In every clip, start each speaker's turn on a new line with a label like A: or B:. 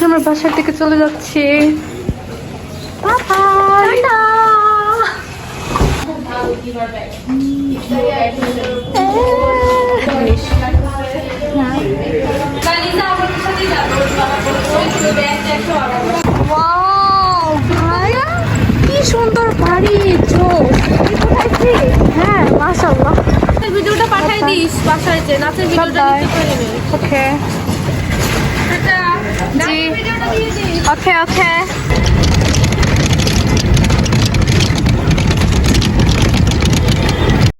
A: এখন আমার বাসার থেকে চলে যাচ্ছি। কি সুন্দর বাড়ি হ্যাঁ মাশাল্লাহ
B: ভিডিওটা পাঠাই দিস বাসায় যে নাচের ভিডিওটা
A: ওকে জি
B: ভিডিওটা দিয়ে this
A: okay okay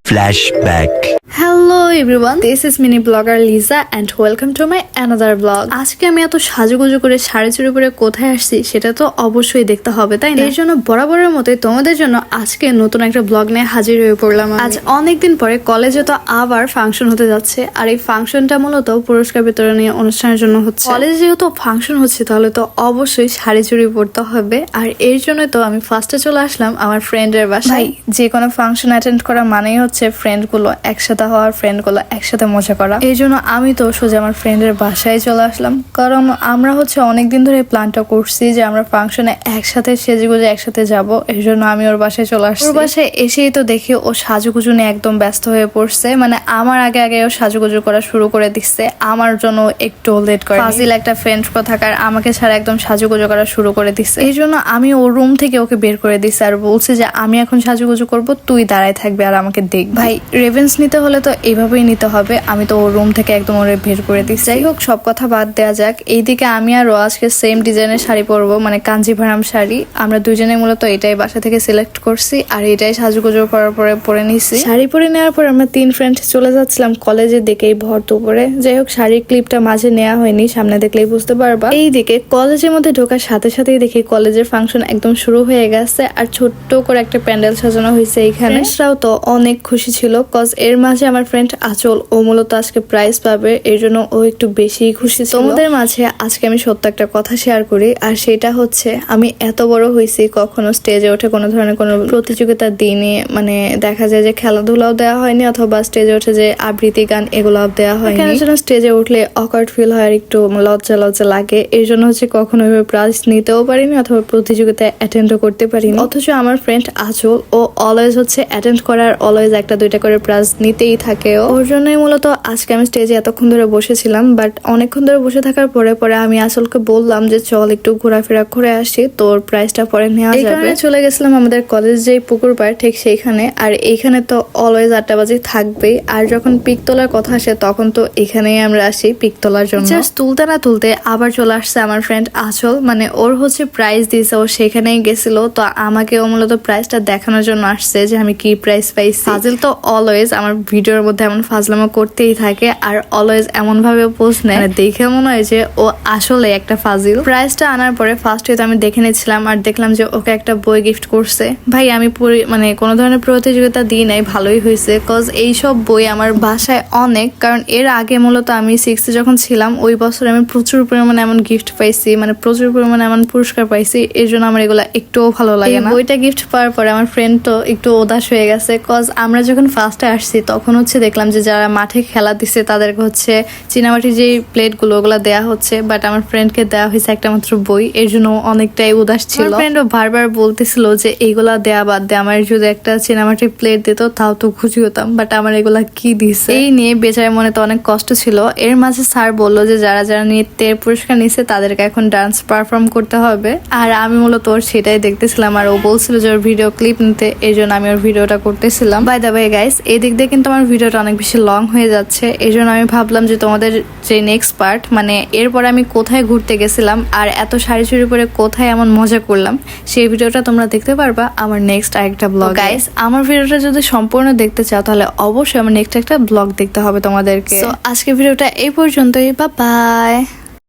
C: Flashback.
A: Hello everyone this is mini blogger Liza and welcome to my another blog আজকে আমি এত সাজুগুজু করে শাড়ি চুরি করে কোথায় আসছি সেটা তো অবশ্যই দেখতে হবে তাই না? এর জন্য বরাবরের মতোই তোমাদের জন্য আজকে নতুন একটা ব্লগ নিয়ে হাজির হয়ে পড়লাম। আজ অনেকদিন পরে কলেজে তো আবার ফাংশন হতে যাচ্ছে আর এই ফাংশনটা মূলত পুরস্কার বিতরণী অনুষ্ঠানের জন্য হচ্ছে। কলেজে যেহেতু ফাংশন হচ্ছে তাহলে তো অবশ্যই শাড়ি চুরি পরতে হবে আর এর জন্য তো আমি ফার্স্টে চলে আসলাম আমার ফ্রেন্ডের বাসায়। যে কোনো ফাংশন অ্যাটেন্ড করা মানেই হচ্ছে ফ্রেন্ডগুলো একসাথে হওয়ার ফ্রেন্ডগুলো একসাথে মজা করা। এই জন্য আমি তো সোজা আমার ফ্রেন্ডের বাসায় চলে আসলাম। কারণ আমরা হচ্ছে অনেকদিন ধরে প্ল্যানটা করছি যে আমরা ফাংশনে একসাথে সেজেগুজে একসাথে যাব। এই জন্য আমি ওর বাসায় চলে আসছি। ওর বাসায় এসেই তো দেখি ও সাজুগুজু নিয়ে একদম ব্যস্ত হয়ে পড়ছে। মানে আমার আগে আগে ও সাজুগুজু করা শুরু করে দিচ্ছে। আমার জন্য একটু লেট করে। ফাজিল একটা ফ্রেন্ড কথাকার, আমাকে ছাড়া একদম সাজুগুজু করা শুরু করে দিচ্ছে এই জন্য আমি ওর রুম থেকে ওকে বের করে দিচ্ছি আর বলছে যে, আমি এখন সাজুগুজু করব, তুই দাঁড়ায় থাকবে আর আমাকে দেখ ভাই রেভেন্স নিতে হলে তো এইভাবেই নিতে হবে। আমি তো ওর রুম থেকে একদম ওরে বের করে দিচ্ছি। যাই হোক সব কথা বাদ দেওয়া যাক। এইদিকে আমি আর ও আজকে সেম ডিজাইনের শাড়ি পরবো মানে কাঞ্জিভারাম শাড়ি। আমরা দুজনে মূলত এটাই বাসা থেকে সিলেক্ট করছি আর এটাই সাজুগুজু করার পরে পরে নিছি। শাড়ি পরে নেওয়ার পর আমরা তিন ফ্রেন্ড চলে যাচ্ছিলাম কলেজের দিকে এই ভর দুপুরে। যাই হোক শাড়ির ক্লিপটা মাঝে নেওয়া হয়নি সামনে দেখলেই বুঝতে পারবা। এইদিকে কলেজের মধ্যে ঢোকার সাথে সাথেই দেখি কলেজের ফাংশন একদম শুরু হয়ে গেছে আর ছোট্ট করে একটা প্যান্ডেল সাজানো হয়েছে এইখানে ফ্রেন্ডসরাও তো অনেক খুশি ছিল কজ এর মাঝে আমার ফ্রেন্ড আচল ও মূলত আজকে প্রাইজ পাবে এর জন্য ও একটু বেশি খুশি তোমাদের মাঝে আজকে আমি সত্য একটা কথা শেয়ার করি আর সেটা হচ্ছে আমি এত বড় হয়েছি কখনো স্টেজে ওঠে কোনো ধরনের কোনো প্রতিযোগিতা দিনে মানে দেখা যায় যে খেলাধুলাও দেওয়া হয়নি অথবা স্টেজে উঠে যে আবৃত্তি গান এগুলাও দেওয়া হয়নি। কেন যেন স্টেজে উঠলে অকার্ড ফিল হয় আর একটু লজ্জা লজ্জা লাগে এই জন্য হচ্ছে কখনো ওইভাবে প্রাইজ নিতেও পারিনি অথবা প্রতিযোগিতায় অ্যাটেন্ডও করতে পারিনি। অথচ আমার ফ্রেন্ড আচল ও অলওয়েজ হচ্ছে অ্যাটেন্ড করার অলওয়েজ একটা দুইটা করে প্রাইজ নিতেই থাকে। ওর জন্যই মূলত আজকে আমি স্টেজে এতক্ষণ ধরে বসেছিলাম বাট অনেকক্ষণ ধরে বসে থাকার পরে পরে আমি আসলকে বললাম যে চল একটু ঘোরাফেরা করে আসি তোর প্রাইসটা পরে নেওয়া যাবে। চলে গেছিলাম আমাদের কলেজ যে পুকুর পাড় ঠিক সেইখানে আর এইখানে তো অলওয়েজ আটটা বাজে থাকবেই। আর যখন পিক তোলার কথা আসে তখন তো এখানেই আমরা আসি পিক তোলার জন্য। Just তুলতে না তুলতে আবার চলে আসছে আমার ফ্রেন্ড আচল। মানে ওর হচ্ছে প্রাইজ দিয়েছে ও সেখানেই গেছিল। তো আমাকে ও মূলত প্রাইজটা দেখানোর জন্য আসছে যে আমি কি প্রাইজ পাইছি। ফাজিল তো অলওয়েজ আমার ভিডিওর মধ্যে এমন ফাজলামো করতেই থাকে আর অলওয়েজ এমন ভাবে পোস্ট নেয়। মানে দেখে মনে হয় যে ও আসলে একটা ফাজিল। প্রাইজটা আনার পরে ফার্স্ট তো আমি দেখে নিচ্ছিলাম আর দেখলাম যে ওকে একটা বই গিফট করছে। ভাই আমি পুরি- মানে কোনো ধরনের প্রতিযোগিতা দিই নাই ভালোই হয়েছে। কজ এইসব বই আমার বাসায় অনেক কারণ এর আগে মূলত আমি সিক্সে যখন ছিলাম ওই বছর আমি প্রচুর পরিমাণে এমন গিফট পাইছি মানে প্রচুর পরিমাণে এমন পুরস্কার পাইছি এর জন্য আমার এগুলা একটুও ভালো লাগে না। বইটা গিফট পাওয়ার পরে আমার ফ্রেন্ড তো একটু উদাস হয়ে গেছে কজ আমরা যখন ফার্স্টে আসছি তখন হচ্ছে দেখলাম যে যারা মাঠে খেলা দিছে তাদেরকে হচ্ছে চীনামাটির যে প্লেটগুলো ওগুলো দেওয়া হচ্ছে। বাট আমার ফ্রেন্ডকে দেওয়া হয়েছে একটা মাত্র বই। এর জন্য অনেকটাই উদাস ছিল। ফ্রেন্ডও বারবার বলতেছিল যে এইগুলা দেয়া বাদ দে। আমার যদি একটা চীনামাটির প্লেট দিত তাও তো খুশি হতাম। বাট আমার এগুলা কি দিছে? এই নিয়ে বেচারের মনে তো অনেক কষ্ট ছিল। এর মাঝে স্যার বলল যে যারা যারা নৃত্যের পুরস্কার নিচ্ছে তাদেরকে এখন ডান্স পারফর্ম করতে হবে। আর আমি মূলত ওর সেটাই দেখতেছিলাম। আর ও বলছিল যে ওর ভিডিও ক্লিপ নিতে। এই জন্য আমি ওর ভিডিওটা করতেছিলাম। বাই দা বাই গাইস এই দিক দিয়ে কিন্তু আমার ভিডিওটা অনেক বেশি লং হয়ে যাচ্ছে এই জন্য আমি ভাবলাম যে তোমাদের যে নেক্সট পার্ট মানে এরপর আমি কোথায় ঘুরতে গেছিলাম আর এত শাড়ি চুরি পরে কোথায় এমন মজা করলাম সেই ভিডিওটা তোমরা দেখতে পারবা আমার নেক্সট আরেকটা ব্লগ গাইস আমার ভিডিওটা যদি সম্পূর্ণ দেখতে চাও তাহলে অবশ্যই আমার নেক্সট একটা ব্লগ দেখতে হবে তোমাদেরকে। তো আজকে ভিডিওটা এই পর্যন্তই বা বাই